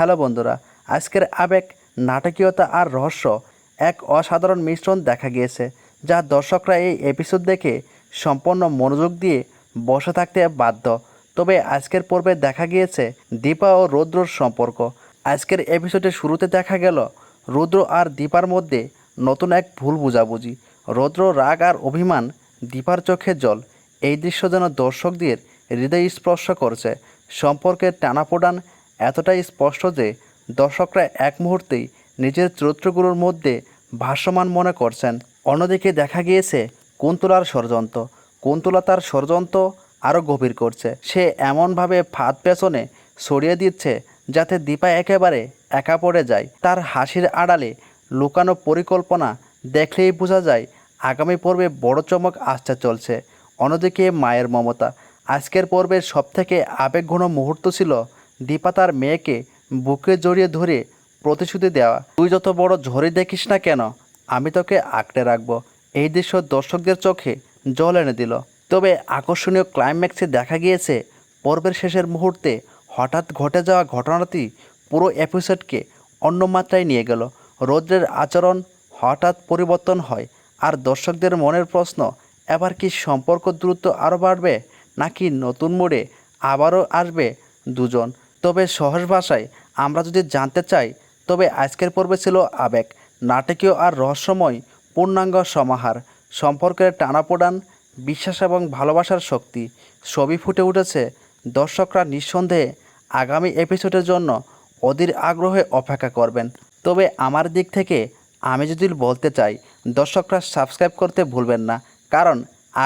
Hello বন্ধুরা, আজকের আবেগ, নাটকীয়তা আর রহস্য এক অসাধারণ মিশ্রণ দেখা গিয়েছে, যা দর্শকরা এই এপিসোড দেখে সম্পূর্ণ মনোযোগ দিয়ে বসে থাকতে বাধ্য। তবে আজকের পর্বে দেখা গিয়েছে দীপা ও রৌদ্রর সম্পর্ক। আজকের এপিসোডের শুরুতে দেখা গেল রৌদ্র আর দীপার মধ্যে নতুন এক ভুল বোঝাবুঝি। রৌদ্র রাগ আর অভিমান দীপার চোখে জল। এই দৃশ্য যেন দর্শকদের হৃদয় স্পর্শ করছে। সম্পর্কের টানাপোড়ান এতটাই স্পষ্ট যে দর্শকরা এক মুহূর্তেই নিজের চরিত্রগুলোর মধ্যে ভাসমান মনে করছেন। অন্যদিকে দেখা গিয়েছে, কুন্তলার ষড়যন্ত্র। কুন্তলা তার ষড়যন্ত্র আরও গভীর করছে। সে এমনভাবে ফাঁদ পেছনে সরিয়ে দিচ্ছে যাতে দীপা একেবারে একা পড়ে যায়। তার হাসির আড়ালে লুকানো পরিকল্পনা দেখলেই বোঝা যায়, আগামী পর্বে বড় চমক আসতে চলছে। অন্যদিকে মায়ের মমতা। আজকের পর্বের সবথেকে আবেগঘন মুহূর্ত ছিল দীপা তার মেয়েকে বুকে জড়িয়ে ধরে প্রতিশ্রুতি দেওয়া, তুই যত বড় ঝড়ি দেখিস না কেন, আমি তোকে আঁকড়ে রাখব। এই দৃশ্য দর্শকদের চোখে জল এনে দিল। তবে আকর্ষণীয় ক্লাইম্যাক্সে দেখা গিয়েছে, পর্বের শেষের মুহূর্তে হঠাৎ ঘটে যাওয়া ঘটনাটি পুরো এপিসোডকে অন্য মাত্রায় নিয়ে গেল। রৌদ্রের আচরণ হঠাৎ পরিবর্তন হয়, আর দর্শকদের মনের প্রশ্ন, এবার কি সম্পর্ক দ্রুত আরও বাড়বে, নাকি নতুন মোড়ে আবারও আসবে দুজন? তবে সহজ ভাষায় আমরা যদি জানতে চাই, তবে আজকের পর্বে ছিল আবেগ, নাটকীয় আর রহস্যময় পূর্ণাঙ্গ সমাহার, সম্পর্কের টানাপোড়ান, বিশ্বাস এবং ভালোবাসার শক্তি। ছবি ফুটে উঠেছে দর্শকরা নিঃসন্দেহে আগামী এপিসোডের জন্য অধীর আগ্রহে অপেক্ষা করবেন। তবে আমার দিক থেকে আমি যদি বলতে চাই, দর্শকরা সাবস্ক্রাইব করতে ভুলবেন না, কারণ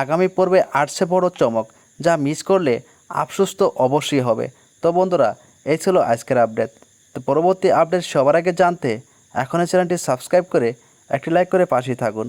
আগামী পর্বে আটশে বড় চমক, যা মিস করলে আফসোস তো অবশ্যই হবে। তো বন্ধুরা, এই ছিল আজকের আপডেট। তো পরবর্তী আপডেট সবার আগে জানতে এখনই চ্যানেলটি সাবস্ক্রাইব করে একটি লাইক করে পাশেই থাকুন।